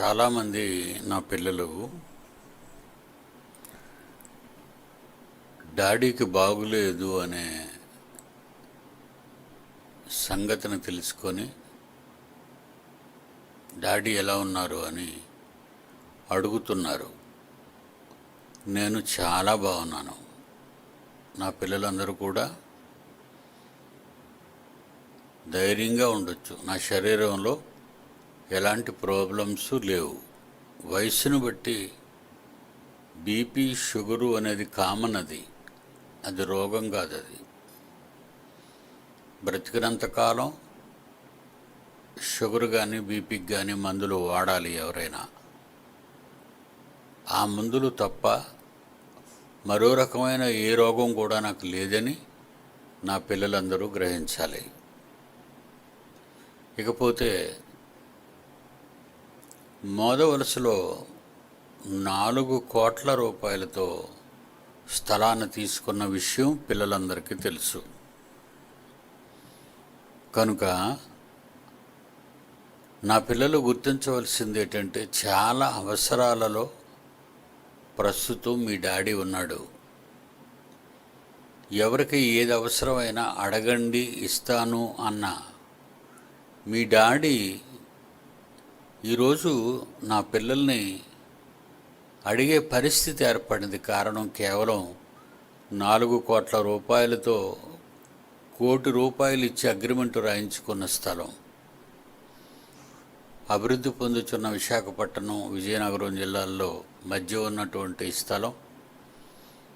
చాలామంది నా పిల్లలు డాడీకి బాగులేదు అనే సంగతిని తెలుసుకొని డాడీ ఎలా ఉన్నారు అని అడుగుతున్నారు. నేను చాలా బాగున్నాను. నా పిల్లలందరూ కూడా ధైర్యంగా ఉండొచ్చు. నా శరీరంలో ఎలాంటి ప్రాబ్లమ్స్ లేవు. వయసును బట్టి బీపీ షుగరు అనేది కామన్ అది. అది రోగం కాదు అది. బ్రతికినంతకాలం షుగర్ కానీ బీపీకి కానీ మందులు వాడాలి ఎవరైనా. ఆ మందులు తప్ప మరో రకమైన ఏ రోగం కూడా నాకు లేదని నా పిల్లలందరూ గ్రహించాలి. ఇకపోతే మోదవలసలో నాలుగు కోట్ల రూపాయలతో స్థలాన్ని తీసుకున్న విషయం పిల్లలందరికీ తెలుసు. కనుక నా పిల్లలు గుర్తించవలసింది ఏంటంటే చాలా అవసరాలలో ప్రస్తుతం మీ డాడీ ఉన్నాడు. ఎవరికి ఏది అవసరమైనా అడగండి ఇస్తాను అన్న మీ డాడీ ఈరోజు నా పిల్లల్ని అడిగే పరిస్థితి ఏర్పడింది కారణం కేవలం నాలుగు కోట్ల రూపాయలతో కోటి రూపాయలు ఇచ్చి అగ్రిమెంట్ రాయించుకున్న స్థలం. అభివృద్ధి పొందుతున్న విశాఖపట్నం విజయనగరం జిల్లాల్లో మధ్య ఉన్నటువంటి స్థలం.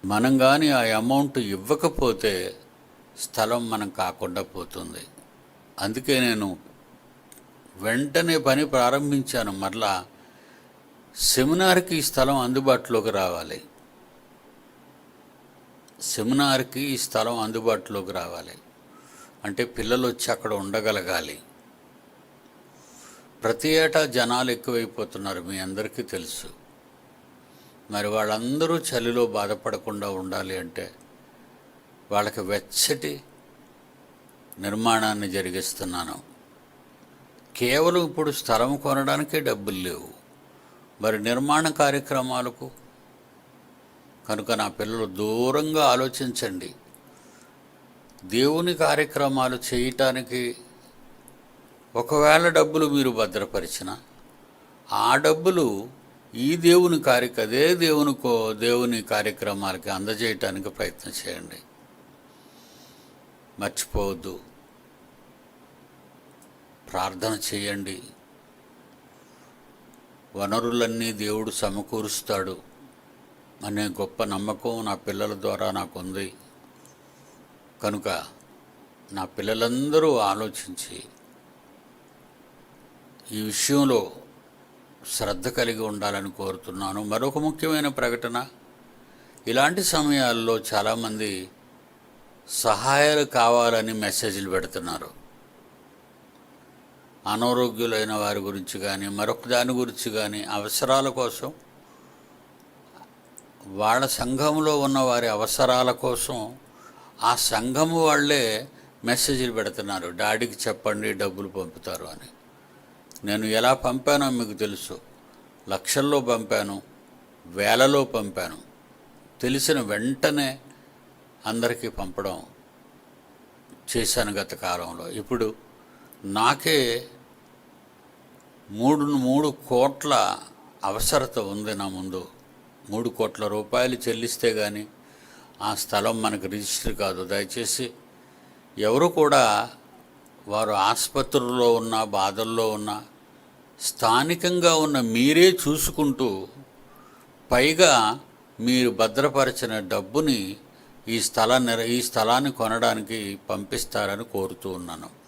మనం కానీ ఆ అమౌంట్ ఇవ్వకపోతే స్థలం మనం కాకుండా పోతుంది. అందుకే నేను వెంటనే పని ప్రారంభించాను. మరలా సెమినార్కి ఈ స్థలం అందుబాటులోకి రావాలి. సెమినార్కి ఈ స్థలం అందుబాటులోకి రావాలి. అంటే పిల్లలు వచ్చి అక్కడ ఉండగలగాలి. ప్రతి ఏటా జనాలు ఎక్కువైపోతున్నారు మీ అందరికీ తెలుసు. మరి వాళ్ళందరూ చలిలో బాధపడకుండా ఉండాలి అంటే వాళ్ళకి వెచ్చటి నిర్మాణాన్ని జరిగిస్తున్నాను. కేవలం ఇప్పుడు స్థలం కొనడానికే డబ్బులు లేవు. మరి నిర్మాణ కార్యక్రమాలకు కనుక నా పిల్లలు దూరంగా ఆలోచించండి. దేవుని కార్యక్రమాలు చేయటానికి ఒకవేళ డబ్బులు మీరు భద్రపరిచిన ఆ డబ్బులు ఈ దేవుని కార్యక అదే దేవుని కో దేవుని కార్యక్రమాలకి అందజేయటానికి ప్రయత్నం చేయండి. మర్చిపోవద్దు. ప్రార్థన చేయండి. వనరులన్నీ దేవుడు సమకూరుస్తాడు అనే గొప్ప నమ్మకం నా పిల్లల ద్వారా నాకుంది. కనుక నా పిల్లలందరూ ఆలోచించి ఈ విషయంలో శ్రద్ధ కలిగి ఉండాలని కోరుతున్నాను. మరొక ముఖ్యమైన ప్రకటన ఇలాంటి సమయాల్లో చాలామంది సహాయాలు కావాలని మెసేజ్లు పెడుతున్నారు. అనారోగ్యులైన వారి గురించి కానీ మరొక దాని గురించి కానీ అవసరాల కోసం వాళ్ళ సంఘంలో ఉన్న వారి అవసరాల కోసం ఆ సంఘము వాళ్ళే మెసేజ్లు పెడుతున్నారు. డాడీకి చెప్పండి డబ్బులు పంపుతారు అని. నేను ఎలా పంపానో మీకు తెలుసు. లక్షల్లో పంపాను వేలలో పంపాను. తెలిసిన వెంటనే అందరికీ పంపడం చేశాను గత కాలంలో. ఇప్పుడు నాకే మూడు మూడు కోట్ల అవసరత ఉంది నా ముందు. మూడు కోట్ల రూపాయలు చెల్లిస్తే కానీ ఆ స్థలం మనకు రిజిస్టర్ కాదు. దయచేసి ఎవరు కూడా వారు ఆసుపత్రుల్లో ఉన్న బాధల్లో ఉన్న స్థానికంగా ఉన్న మీరే చూసుకుంటూ పైగా మీరు భద్రపరిచిన డబ్బుని ఈ స్థల ఈ స్థలాన్ని కొనడానికి పంపిస్తారని కోరుతూ ఉన్నాను.